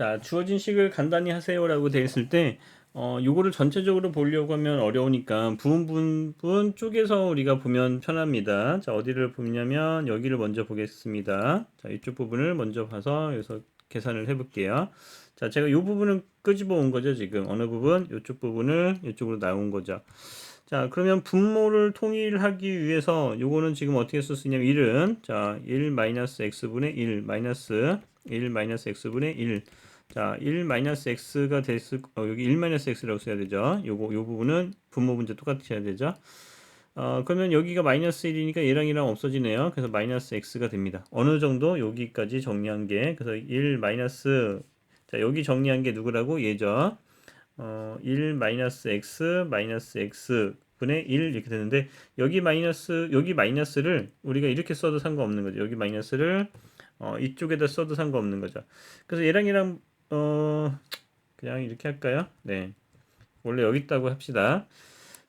자, 주어진 식을 간단히 하세요라고 되어 있을 때, 어, 요거를 전체적으로 보려고 하면 어려우니까 부분 부분 쪼개서 우리가 보면 편합니다. 자, 어디를 보냐면 여기를 먼저 보겠습니다. 자, 이쪽 부분을 먼저 봐서 여기서 계산을 해볼게요. 자, 제가 요 부분은 끄집어 온 거죠, 지금. 어느 부분? 요쪽 부분을 이쪽으로 나온 거죠. 자, 그러면 분모를 통일하기 위해서 요거는 지금 어떻게 쓸수 있냐면 1은 자, 1 마이너스 x분의 1 마이너스 1 마이너스 x분의 1 자, 1 마이너스 x가 됐을 어, 여기 1 마이너스 x라고 써야 되죠. 요거 요 부분은 분모 문제 똑같이 해야 되죠. 어, 그러면 여기가 마이너스 1이니까 얘랑 얘랑 없어지네요. 그래서 마이너스 x가 됩니다. 어느 정도 여기까지 정리한 게 그래서 1 마이너스 자, 여기 정리한 게 누구라고? 얘죠. 어, 1 마이너스 x 마이너스 x 분의 1 이렇게 되는데 여기 마이너스 여기 마이너스를 우리가 이렇게 써도 상관없는 거죠. 여기 마이너스를 어, 이쪽에다 써도 상관없는 거죠. 그래서 얘랑 얘랑 어 그냥 이렇게 할까요? 네. 원래 여기 있다고 합시다.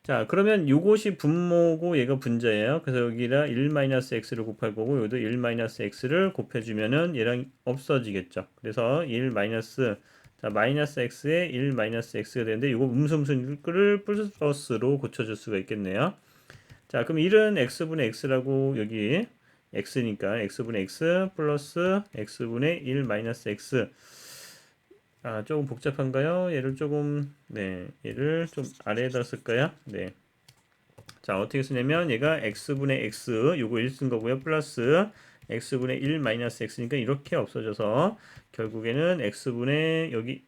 자, 그러면 요것이 분모고 얘가 분자예요. 그래서 여기다 1-x를 곱할 거고 여기도 1-x를 곱해 주면은 얘랑 없어지겠죠. 그래서 1- 자, 마이너스 x에 1 마이너스 x가 되는데 이거 음수음수를 플러스로 고쳐줄 수가 있겠네요. 자, 그럼 1은 x분의 x라고 여기 x니까 x분의 x 플러스 x분의 1 마이너스 x 아, 조금 복잡한가요? 얘를 조금 네, 얘를 좀 아래에다 쓸까요? 네. 자, 어떻게 쓰냐면 얘가 x분의 x 요거 1 쓴 거고요. 플러스 x분의 1 마이너스 x니까 이렇게 없어져서 결국에는 x분의 여기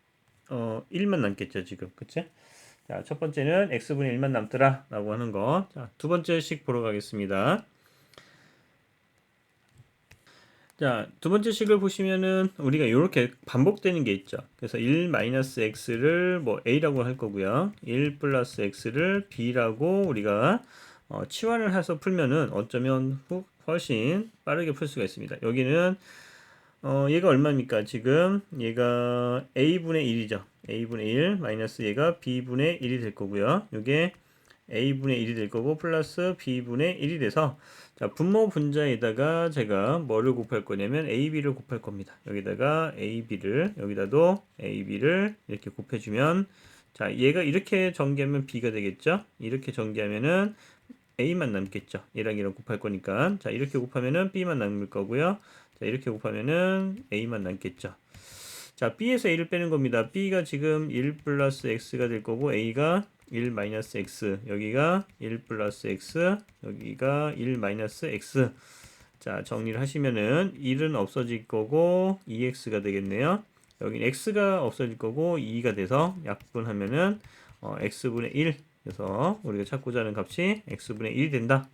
어 1만 남겠죠, 지금. 그쵸? 자, 첫 번째는 x분의 1만 남더라 라고 하는 거. 자, 두 번째 식 보러 가겠습니다. 자, 두 번째 식을 보시면은 우리가 이렇게 반복되는 게 있죠. 그래서 1 마이너스 x를 뭐 a라고 할 거고요. 1 플러스 x를 b라고 우리가 어, 치환을 해서 풀면은 어쩌면 후, 훨씬 빠르게 풀 수가 있습니다. 여기는 어, 얘가 얼마입니까? 지금 얘가 a분의 1이죠. a분의 1 마이너스 얘가 b분의 1이 될 거고요. 이게 a분의 1이 될 거고 플러스 b분의 1이 돼서 자 분모 분자에다가 제가 뭐를 곱할 거냐면 ab를 곱할 겁니다. 여기다가 ab를 여기다도 ab를 이렇게 곱해주면 자 얘가 이렇게 전개하면 b가 되겠죠. 이렇게 전개하면은 a만 남겠죠. 얘랑 얘랑 곱할 거니까 자 이렇게 곱하면은 b만 남을 거고요. 자 이렇게 곱하면은 a만 남겠죠. 자 b에서 a를 빼는 겁니다. b가 지금 1 플러스 x가 될 거고 a가 1 마이너스 x 여기가 1 플러스 x 여기가 1 마이너스 x 자 정리를 하시면은 1은 없어질 거고 2x가 되겠네요 여기 x가 없어질 거고 2가 돼서 약분하면은 어, x분의 1 그래서 우리가 찾고자 하는 값이 x분의 1이 된다